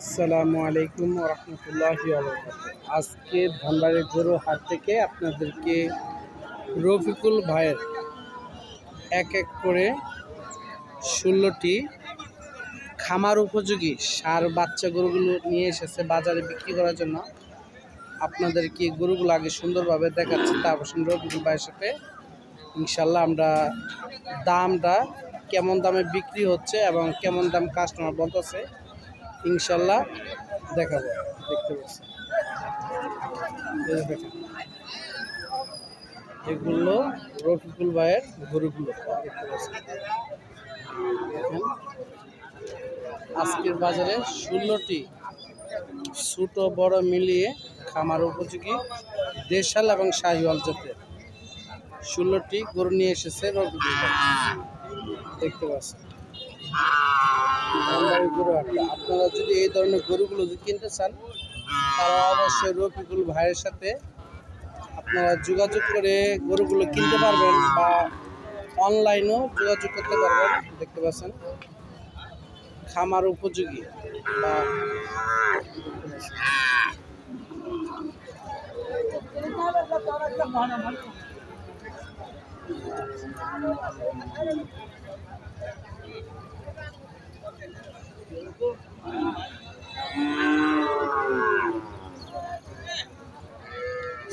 আসসালামু আলাইকুম রহমতুল্লাহ আজকে ধানবাড়ি গরু হাট থেকে আপনাদেরকে রফিকুল ভাইয়ের এক এক করে ষোলোটি খামার উপযোগী সার বাচ্চা গরুগুলো নিয়ে এসেছে বাজারে বিক্রি করার জন্য। আপনাদেরকে গরুগুলো আগে সুন্দরভাবে দেখাচ্ছি, তারপর রফিকুল ভাইয়ের সাথে। ইনশাল্লাহ আমরা দামটা কেমন দামে বিক্রি হচ্ছে এবং কেমন দাম কাস্টমার বলতেছে। ইনশাল্লাহ দেখাবো, দেখতে পাচ্ছি এগুলো রফিকুল ভাইয়ের গরুগুলো, দেখতে দেখেন, আজকের বাজারে ষোলোটি ছোট বড় মিলিয়ে খামার উপযোগী দেশাল এবং শাহিওয়াল জাতের ষোলোটি গরু নিয়ে এসেছে রফিকুল ভাই। দেখতে পাচ্ছেন। আপনারা যদি এই ধরনের গরুগুলো যদি কিনতে চান, তারা অবশ্যই রফিকুল ভাইয়ের সাথে আপনারা যোগাযোগ করে গরুগুলো কিনতে পারবেন বা অনলাইনেও যোগাযোগ করতে পারবেন, দেখতে পাচ্ছেন। খামার উপযোগী বা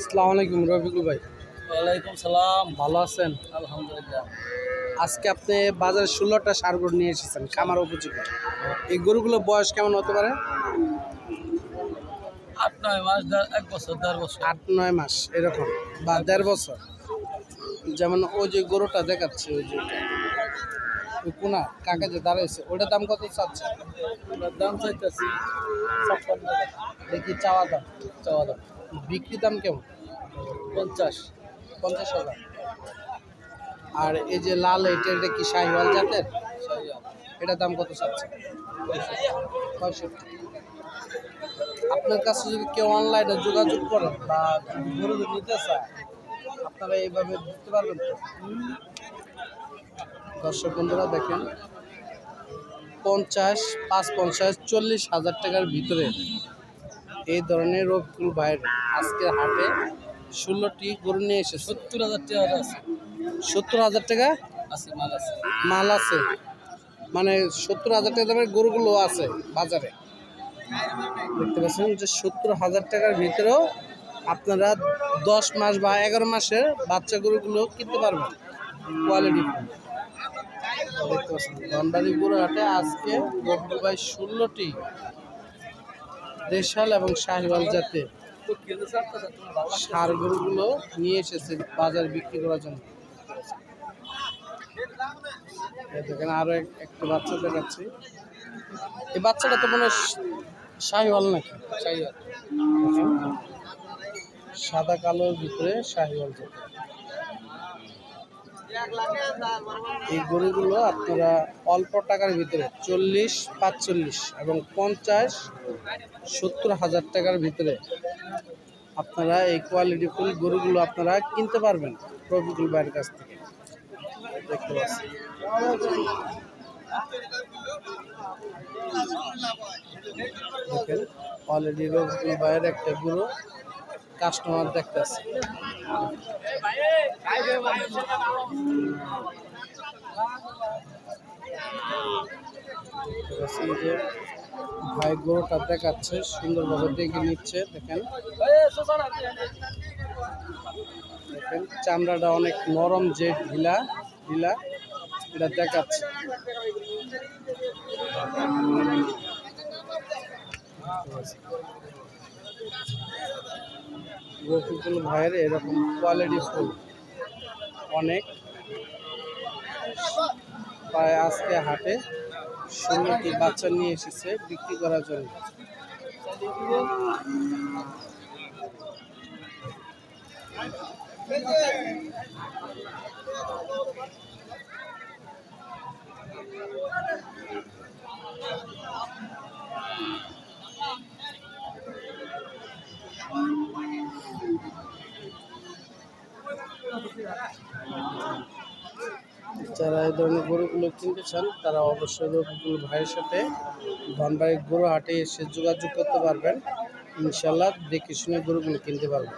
আসসালামু আলাইকুম রফিকুল ভাই। ওয়ালাইকুম সালাম ভালো আছেন? আলহামদুলিল্লাহ। আজকে আপনি বাজারে ষোলোটা সার গরু নিয়ে এসেছেন খামার উপযোগী। এই গরুগুলো বয়স কেমন হতে পারে? আট নয় মাস এক বছর দেড় বছর। আট নয় মাস এরকম বা দেড় বছর। যেমন ওই যে গরুটা দেখাচ্ছে ওই যে কোনা কাকে যে দাঁড়াইছে ওটার দাম কত চাচ্ছে? ওটার দাম চাইতেছি দেখি চাওয়া দাম চাওয়া দাম। বিক্রি দাম কেমন? পঞ্চাশ পঞ্চাশ হাজার। আর এই যে লাল, এটা এটা কি শাহিওয়াল জাতের? এটার দাম কত চাচ্ছে? পঁয়ষট্টি। আপনার কাছে যদি কেউ অনলাইনে যোগাযোগ করেন বা গরু নিতে চায়, আপনারা এইভাবে দিতে পারবেন তো? দর্শক বন্ধুরা দেখেন, পঞ্চাশ, পাঁচ পঞ্চাশ, চল্লিশ হাজার টাকার ভিতরে এই ধরনের রফিকুল ভাইয়ের আজকের হাটে ষোলোটি গরু নিয়ে এসে সত্তর হাজার টাকা আছে। সত্তর হাজার টাকা? আছে মাল আছে। মাল আছে? মানে সত্তর হাজার টাকা দামের গরুগুলো আছে বাজারে। দেখতে পাচ্ছেন যে সত্তর হাজার টাকার ভিতরেও আপনারা দশ মাস বা এগারো মাসের বাচ্চা গরুগুলো কিনতে পারবেন। কোয়ালিটি দেখতে পাচ্ছেন ধনবাড়ি গরু হাটে আজকে রবিবার ভাই ষোলোটি দেশাল এবং শাহিওয়াল জাতের সার গরুগুলো নিয়ে এসেছে বাজারে বিক্রি করার জন্য। দেখেন আরও এক- একটা বাচ্চা দেখাচ্ছি। এই বাচ্চাটা তো মনে শাহিওয়াল নাকি? দেখেন। সাদা কালোর ভিতরে শাহিওয়াল জাতের এই গরুগুলো আপনারা অল্প টাকার ভিতরে চল্লিশ পাঁচচল্লিশ এবং পঞ্চাশ সত্তর হাজার টাকার ভিতরে আপনারা এই কোয়ালিটি ফুল গরুগুলো আপনারা কিনতে পারবেন রবিকুল ভাইয়ের কাছ থেকে। দেখতে পাচ্ছি। দেখেন অলরেডি ভাইয়ের একটা গরু কাস্টমার দেখতেছে। যে ভাই গরুটা দেখাচ্ছে, সুন্দরভাবে দেখে নিচ্ছে, দেখেন। দেখেন, চামড়াটা অনেক নরম যে ঢিলা ঢিলা, এটা দেখাচ্ছে। রফিকুল ভাইয়ের এরকম কোয়ালিটি ফুল অনেক। প্রায় আজকে হাটে। ষোলোটি বাচ্চা নিয়ে এসেছে বিক্রি করার জন্য Thank you. যারা এই ধরনের গরুগুলো কিনতে চান, তারা অবশ্যই রফিকুল ভাইয়ের সাথে ধনবাড়ি গরু হাটে এসে যোগাযোগ করতে পারবেন। ইনশাল্লাহ দেখে শুনে গরুগুলো কিনতে পারবেন।